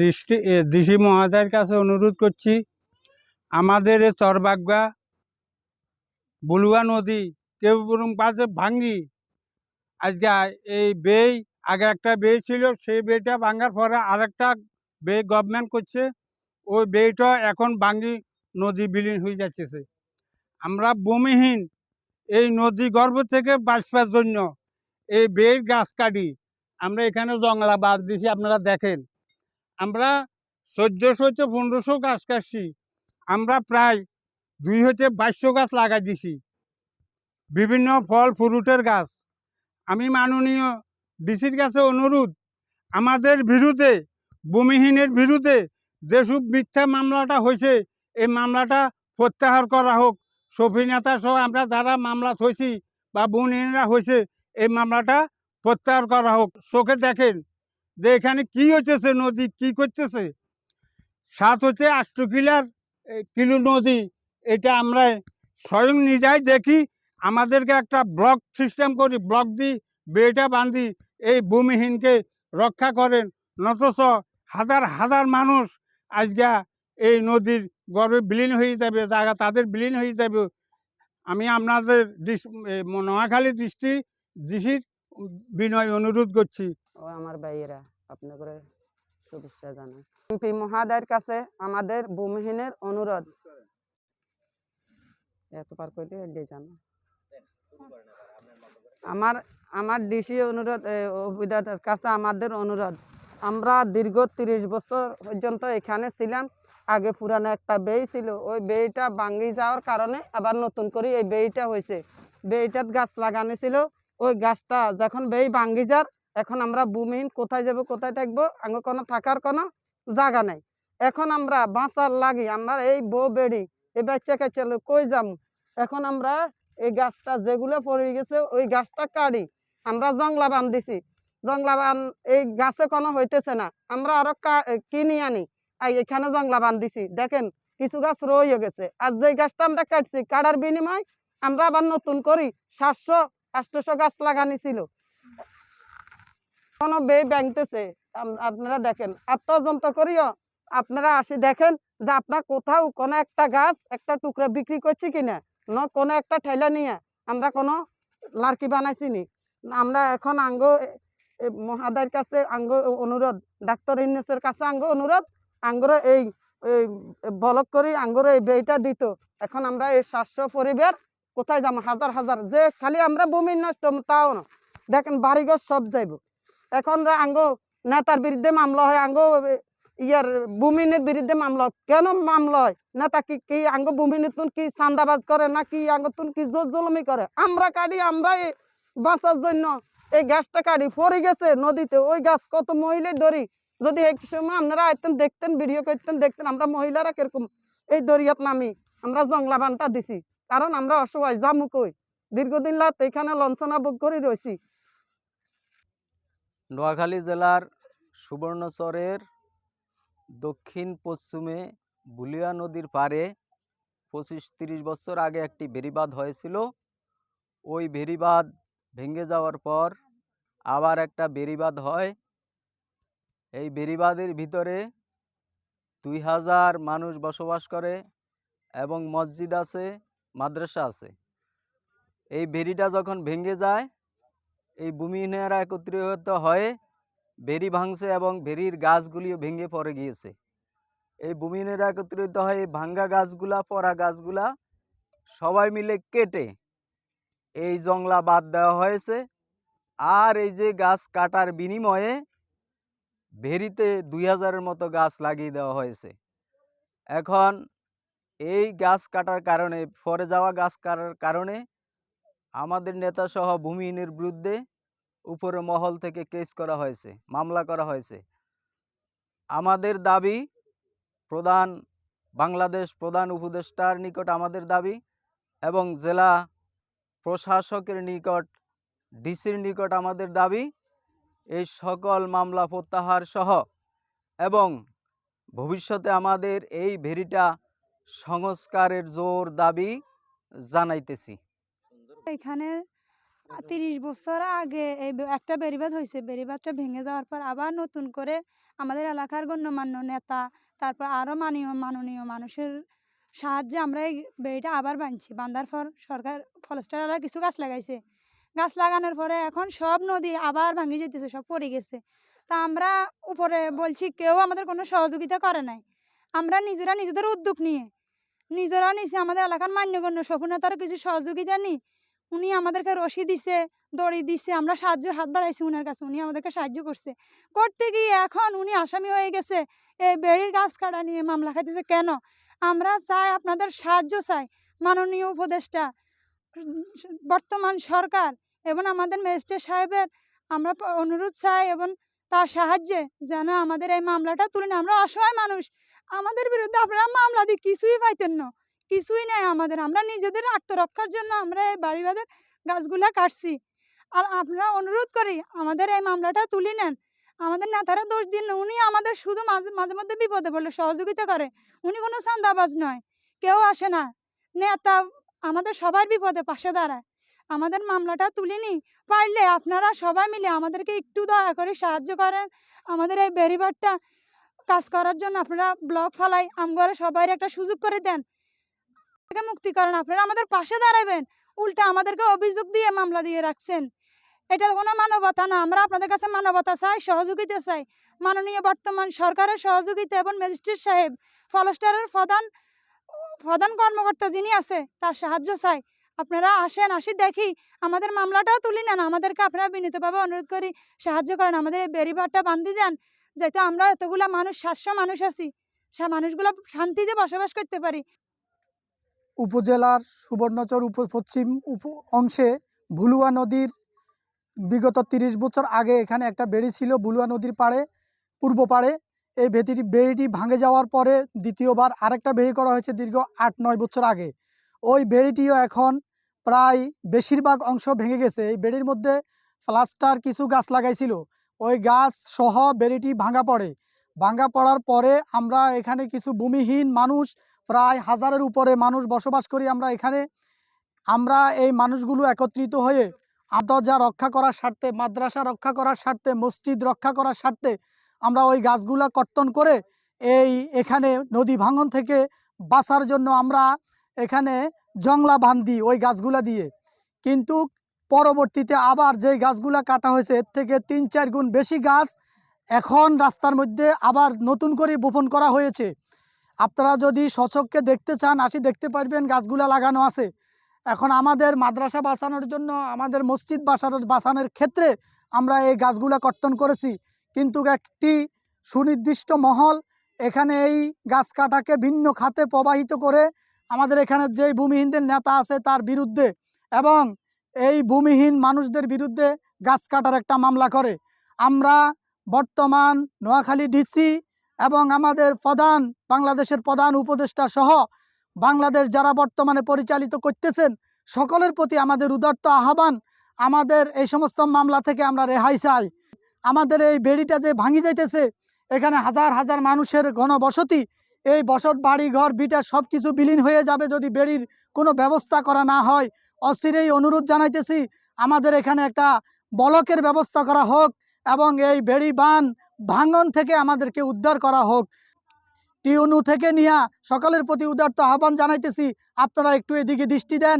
দৃষ্টি ডিসি মহোদয়ের কাছে অনুরোধ করছি, আমাদের এই চরবাগা, বুলুয়া নদী, কেউ বরং পাশে ভাঙ্গি। আজকে এই বেই, আগে একটা বেই ছিল, সেই বেইটা ভাঙার পরে আরেকটা বে গভর্নমেন্ট করছে, ওই বেইটা এখন ভাঙ্গি নদী বিলীন হয়ে যাচ্ছে আমরা ভূমিহীন, এই নদী গর্ভ থেকে বাঁচবার জন্য এই বের গাছ কাটি। আমরা এখানে জংলা বাদ দিছি, আপনারা দেখেন। আমরা চোদ্দোশো হচ্ছে পনেরোশো গাছ কাটছি। আমরা প্রায় দুই হচ্ছে বাইশশো গাছ লাগাই দিছি। বিভিন্ন ফল, ফ্রুটের গাছ। আমি মাননীয় ডিসির কাছে অনুরোধ, আমাদের বিরুদ্ধে, ভূমিহীনের বিরুদ্ধে যেসব মিথ্যা মামলাটা হয়েছে, এই মামলাটা প্রত্যাহার করা হোক। সফি নেতা সহ আমরা যারা মামলা হয়েছি বা ভূমিহীনরা হয়েছে, এই মামলাটা প্রত্যাহার করা হোক। চোখে দেখেন যে এখানে কি হচ্ছে নদী, কি করতেছে? সাত হচ্ছে আষ্ট কিলার কিলো নদী। এটা আমরা স্বয়ং নিজেই দেখি, আমাদেরকে একটা ব্লক সিস্টেম করি, ব্লক দিই বেটা বাঁধি, এই ভূমিহীনকে রক্ষা করেন। নতস হাজার হাজার মানুষ আজকে এই নদীর গর্বে বিলীন হয়ে যাবে, জায়গা তাদের বিলীন হয়ে যাবে। আমি আপনাদের নোয়াখালী দৃষ্টি, দৃষ্টির বিনয় অনুরোধ করছি। ও আমার ভাইয়েরা। আপনি করে শুভেচ্ছা জানাই। এমপি মহাদয়ের কাছে আমাদের ভূমিহীনের অনুরোধ। এত পার করলে এটাই জানো আমার আমার ডিসি অনুরোধ অভিদাতার কাছে আমাদের অনুরোধ। আমরা দীর্ঘ তিরিশ বছর পর্যন্ত এখানে ছিলাম। আগে পুরানো একটা বেই ছিল। ওই বেইটা ভাঙি যাওয়ার কারণে আবার নতুন করে এই বেইটা হয়েছে। বেইটাত গাছ লাগানো ছিল। ওই গাছটা যখন বেই ভাঙ্গি যার এখন আমরা ভূমিহীন কোথায় যাব, কোথায় থাকব? আঙ্গ কোনো থাকার কোনো জায়গা নাই। এখন আমরা বাঁচার লাগি, আমার এই বউ বেড়ি, এই বাচ্চা কাচ্চা কই যাম? এখন আমরা এই গাছটা যেগুলো পড়ে গেছে, ওই গাছটা কাটি আমরা জংলা বান দিছি। জংলা বান, এই গাছে কোনো হইতেছে না। আমরা আরও কিনি আনি। এখানে জংলা বান দিছি। দেখেন, কিছু গাছ রয়ে গেছে। আর যে গাছটা আমরা কাটছি কাটার বিনিময় আমরা আবার নতুন করি। সাতশো আটশোশো গাছ লাগানি ছিল। কোনো বে ব্যাংতেছে আপনারা দেখেন আর তদন্ত করিও, আপনারা আসি দেখেন যে আপনার কোথাও কোনো একটা গাছ একটা টুকরা বিক্রি করছি কিনা, ন, কোনো একটা ঠেলা নিয়ে আমরা কোনো লার্কি বানাইছি নি আমরা এখন আঙ্গ মহাদার কাছে আঙ্গ অনুরোধ, ডাক্তার ইন্নেসের কাছে আঙ্গ অনুরোধ, আঙ্গর এই বলক করি, আঙ্গর এই বেইটা দিত। এখন আমরা এই সাতশো পরিবার কোথায় যাব? হাজার হাজার, যে খালি আমরা ভূমি নষ্ট, তাও না। দেখেন বাড়িঘর সব যাইব। এখন আঙ্গ নেতার বিরুদ্ধে মামলা হয়, আঙ্গ ইয়ার ভূমিনের বিরুদ্ধে মামলা হয়। কেন মামলা হয়? নেতা কি কি আঙ্গ ভূমিনের তুন কি চান্দাবাজ করে, না কি আঙ্গ তুন কি জোর জলমি করে? আমরা কাটি আমরা বাঁচার জন্য এই গাছটা কাটি পড়ে গেছে নদীতে, ওই গাছ কত মহিলা ধরি যদি এক সময় আপনারা আইতেন, দেখতেন, ভিডিও করতেন, দেখতেন, আমরা মহিলারা কীরকম এই দরিয়াত নামি। আমরা জংলা বানটা দিছি। কারণ আমরা অসহায় জামু কই দীর্ঘদিন লাত এখানে লঞ্চনা বুক করে রয়েছি নোয়াখালী জেলার সুবর্ণচরের দক্ষিণ পশ্চিমে বুলিয়া নদীর পারে পঁচিশ তিরিশ বছর আগে একটি বেড়িবাঁধ হয়েছিল। ওই বেড়িবাঁধ ভেঙে যাওয়ার পর আবার একটা বেরিবাদ হয়। এই বেরিবাদের ভিতরে দুই হাজার মানুষ বসবাস করে এবং মসজিদ আছে, মাদ্রাসা আছে। এই বেরিটা যখন ভেঙে যায় এই ভূমিহীনেরা একত্রিত হয়ে বেরি ভাঙছে এবং বেরির গাছগুলিও ভেঙে পড়ে গিয়েছে। এই ভূমিহীনেরা একত্রিত হয়ে এই ভাঙ্গা গাছগুলা, পড়া গাছগুলা সবাই মিলে কেটে এই জংলা বাদ দেওয়া হয়েছে। আর এই যে গাছ কাটার বিনিময়ে ভেরিতে দুই হাজারের মতো গাছ লাগিয়ে দেওয়া হয়েছে। এখন এই গাছ কাটার কারণে পরে যাওয়া গাছ কাটার কারণে আমাদের নেতা সহ ভূমিহীনের বিরুদ্ধে উপরে মহল থেকে কেস করা হয়েছে, মামলা করা হয়েছে। আমাদের দাবি, প্রধান, বাংলাদেশ প্রধান উপদেষ্টার নিকট আমাদের দাবি এবং জেলা প্রশাসকের নিকট, ডিসির নিকট আমাদের দাবি, এই সকল মামলা প্রত্যাহার সহ এবং ভবিষ্যতে আমাদের এই ভেরিটা সংস্কারের জোর দাবি জানাইতেছি। এখানে তিরিশ বছর আগে এই একটা বেড়িবাদ হয়েছে বেড়িবাদটা ভেঙে যাওয়ার পর আবার নতুন করে আমাদের এলাকার গণ্যমান্য নেতা তারপর আরও মানীয় মাননীয় মানুষের সাহায্যে আমরা এই বেড়িটা আবার বাঁধছি। বাঁধার পর সরকার ফরেস্টার এলাকার কিছু গাছ লাগাইছে। গাছ লাগানোর পরে এখন সব নদী আবার ভাঙি যেতেছে সব পড়ে গেছে। তা আমরা উপরে বলছি কেউ আমাদের কোনো সহযোগিতা করে নাই। আমরা নিজেরা নিজেদের উদ্যোগ নিয়ে নিজেরা নিছি আমাদের এলাকার মান্যগণ্য সফলতারও কিছু সহযোগিতা নিই। উনি আমাদেরকে রশি দিছে, দড়ি দিছে, আমরা সাহায্যের হাত বাড়াইছি উনার কাছে, উনি আমাদেরকে সাহায্য করছে। করতে গিয়ে এখন উনি আসামি হয়ে গেছে এই বেড়ির গাছ কাটা নিয়ে মামলা খাইতেছে কেন? আমরা চাই আপনাদের সাহায্য চাই, মাননীয় উপদেষ্টা, বর্তমান সরকার এবং আমাদের ম্যাজিস্ট্রেট সাহেবের, আমরা অনুরোধ চাই এবং তার সাহায্যে যেন আমাদের এই মামলাটা তুলে। আমরা অসহায় মানুষ, আমাদের বিরুদ্ধে আপনারা মামলা দিয়ে কিছুই পাইতেন না। কিছুই নাই আমাদের। আমরা নিজেদের আত্মরক্ষার জন্য আমরা এই বাড়ি বাড়িবাদের গাছগুলা কাটছি। আর আপনারা অনুরোধ করি, আমাদের এই মামলাটা তুলে নেন। আমাদের নেতারা দোষ দিন উনি আমাদের শুধু মাঝে মাঝে মধ্যে বিপদে পড়লে সহযোগিতা করে। উনি কোনো চান্দাবাজ নয়, কেউ আসে না। নেতা আমাদের সবার বিপদে পাশে দাঁড়ায়। আমাদের মামলাটা তুলে নি পারলে আপনারা সবাই মিলে আমাদেরকে একটু দয়া করে সাহায্য করেন। আমাদের এই বেরিবারটা কাজ করার জন্য আপনারা ব্লক ফালাই আমগরে সবাই একটা সুযোগ করে দেন। থেকে মুক্তি করেন আপনারা আমাদের পাশে দাঁড়াবেন উল্টা আমাদেরকে অভিযোগ দিয়ে মামলা দিয়ে রাখছেন। এটা কোনো মানবতা না। আমরা আপনাদের কাছে মানবতা চাই, সহযোগিতা চাই। মাননীয় বর্তমান সরকারের সহযোগিতা এবং ম্যাজিস্ট্রেট সাহেব, ফলস্টারের প্রধান প্রধান কর্মকর্তা যিনি আছে, তার সাহায্য চাই। আপনারা আসেন, আসি দেখি আমাদের মামলাটাও তুলি নেন। আমাদেরকে আপনারা বিনীতভাবে অনুরোধ করি, সাহায্য করেন। আমাদের এই বেরিবারটা বান্ধি দেন, যাতে আমরা এতগুলা মানুষ, সাতশো মানুষ আছি। সে, মানুষগুলো শান্তিতে বসবাস করতে পারি। উপজেলার সুবর্ণচর উপ পশ্চিম উপ অংশে ভুলুয়া নদীর বিগত তিরিশ বছর আগে এখানে একটা বেড়ি ছিল ভুলুয়া নদীর পাড়ে, পূর্ব পাড়ে। এই বেতিটি বেড়িটি ভাঙে যাওয়ার পরে দ্বিতীয়বার আরেকটা বেড়ি করা হয়েছে দীর্ঘ আট নয় বছর আগে। ওই বেড়িটিও এখন প্রায় বেশিরভাগ অংশ ভেঙে গেছে। এই বেড়ির মধ্যে প্লাস্টার কিছু গাছ লাগাইছিল। ওই গাছ সহ বেড়িটি ভাঙা পড়ে। ভাঙা পড়ার পরে আমরা এখানে কিছু ভূমিহীন মানুষ প্রায় হাজারের উপরে মানুষ বসবাস করি আমরা এখানে। আমরা এই মানুষগুলো একত্রিত হয়ে আন্তর্জা রক্ষা করার স্বার্থে, মাদ্রাসা রক্ষা করার স্বার্থে, মসজিদ রক্ষা করার স্বার্থে আমরা ওই গাছগুলা কর্তন করে এই এখানে নদী ভাঙন থেকে বাঁচার জন্য আমরা এখানে জংলা বান্ধি ওই গাছগুলা দিয়ে। কিন্তু পরবর্তীতে আবার যেই গাছগুলা কাটা হয়েছে, এর থেকে তিন চার গুণ বেশি গাছ এখন রাস্তার মধ্যে আবার নতুন করে বোপন করা হয়েছে। আপনারা যদি সচককে দেখতে চান, আসি দেখতে পারবেন গাছগুলা লাগানো আছে। এখন আমাদের মাদ্রাসা বাঁচানোর জন্য, আমাদের মসজিদ বাঁচানোর বাঁচানোর ক্ষেত্রে আমরা এই গাছগুলা কর্তন করেছি। কিন্তু একটি সুনির্দিষ্ট মহল, এখানে এই গাছ কাটাকে ভিন্ন খাতে প্রবাহিত করে আমাদের এখানে যেই ভূমিহীনদের নেতা আছে তার বিরুদ্ধে এবং এই ভূমিহীন মানুষদের বিরুদ্ধে গাছ কাটার একটা মামলা করে। আমরা বর্তমান নোয়াখালী ডিসি এবং আমাদের প্রধান, বাংলাদেশের প্রধান উপদেষ্টা সহ বাংলাদেশ যারা বর্তমানে পরিচালিত করতেছেন, সকলের প্রতি আমাদের উদার্ত আহ্বান। আমাদের এই সমস্ত মামলা থেকে আমরা রেহাই চাই। আমাদের এই বেড়িটা যে ভাঙি যাইতেছে, এখানে হাজার হাজার মানুষের ঘনবসতি, এই বসত বাড়ি ঘর বিটা সব কিছু বিলীন হয়ে যাবে যদি বেড়ির কোনো ব্যবস্থা করা না হয়। অস্থিরেই অনুরোধ জানাইতেছি, আমাদের এখানে একটা বলকের ব্যবস্থা করা হোক এবং এই বেড়ি বান ভাঙন থেকে আমাদেরকে উদ্ধার করা হোক। টিউনু থেকে নিয়া সকলের প্রতি উদার্ত আহ্বান জানাইতেছি। আপনারা একটু এদিকে দৃষ্টি দেন।